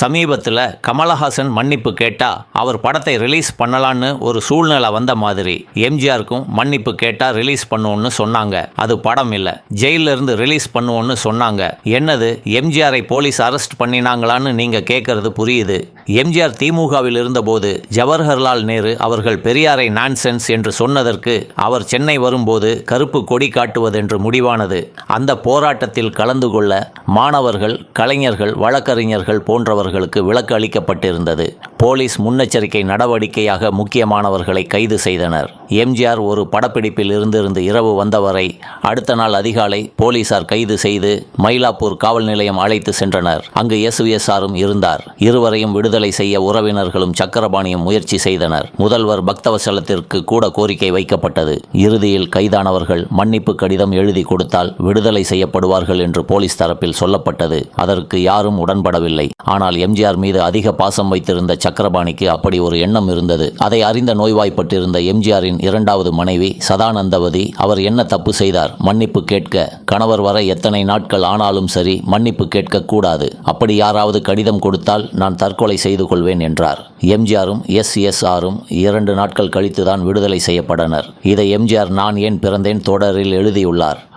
சமீபத்தில் கமலஹாசன் மன்னிப்பு கேட்டால் அவர் படத்தை ரிலீஸ் பண்ணலான்னு ஒரு சூழ்நிலை வந்த மாதிரி. எம்ஜிஆருக்கும் மன்னிப்பு கேட்டால் ரிலீஸ் பண்ணுவோன்னு சொன்னாங்க. அது படம் இல்லை. ஜெயிலிருந்து இருந்து ரிலீஸ் பண்ணுவோன்னு சொன்னாங்க. என்னது? எம்ஜிஆரை போலீஸ் அரெஸ்ட் பண்ணினாங்களான்னு நீங்கள் கேட்கறது புரியுது. எம்ஜிஆர் திமுகவில் இருந்தபோது ஜவஹர்லால் நேரு அவர்கள் பெரியாரை நான்சென்ஸ் என்று சொன்னதற்கு அவர் சென்னை வரும்போது கருப்பு கொடி காட்டுவதென்று முடிவானது. அந்த போராட்டத்தில் கலந்து கொள்ள மாணவர்கள் கலைஞர்கள் வழக்கறிஞர்கள் போன்றவர்கள் போன்றவர்களுக்கு விலக்கு அளிக்கப்பட்டிருந்தது. போலீஸ் முன்னெச்சரிக்கை நடவடிக்கையாக முக்கியமானவர்களை கைது செய்தனர். எம்ஜிஆர் ஒரு படப்பிடிப்பில் இருந்திருந்து இரவு வந்தவரை அடுத்த நாள் அதிகாலை போலீசார் கைது செய்து மயிலாப்பூர் காவல் நிலையம் அழைத்து சென்றனர். அங்கு எஸ்விஎஸ்ஆரும் இருந்தார். இருவரையும் விடுதலை செய்ய உறவினர்களும் சக்கரபாணியும் முயற்சி செய்தனர். முதல்வர் பக்தவசலத்திற்கு கூட கோரிக்கை வைக்கப்பட்டது. இறுதியில் கைதானவர்கள் மன்னிப்பு கடிதம் எழுதி கொடுத்தால் விடுதலை செய்யப்படுவார்கள் என்று போலீஸ் தரப்பில் சொல்லப்பட்டது. அதற்கு யாரும் உடன்படவில்லை. ஆனால் எம்ஜிஆர் மீது அதிக பாசம் வைத்திருந்த சக்கரபாணிக்கு அப்படி ஒரு எண்ணம் இருந்தது. அதை அறிந்த நோய்வாய்ப்பட்டிருந்த எம்ஜிஆரின் இரண்டாவது மனைவி சதானந்தவதி. அவர் என்ன தப்பு செய்தார்? மன்னிப்பு கேட்க. கணவர் வர எத்தனை நாட்கள் ஆனாலும் சரி மன்னிப்பு கேட்க கூடாது அப்படி யாராவது கடிதம் கொடுத்தால் நான் தற்கொலை செய்து கொள்வேன் என்றார். எம்ஜிஆரும் எஸ் எஸ் ஆரும் இரண்டு நாட்கள் கழித்துதான் விடுதலை செய்யப்பட்டனர். இதை எம்ஜிஆர் நான் ஏன் பிறந்தேன்? தொடரில் எழுதியுள்ளார்.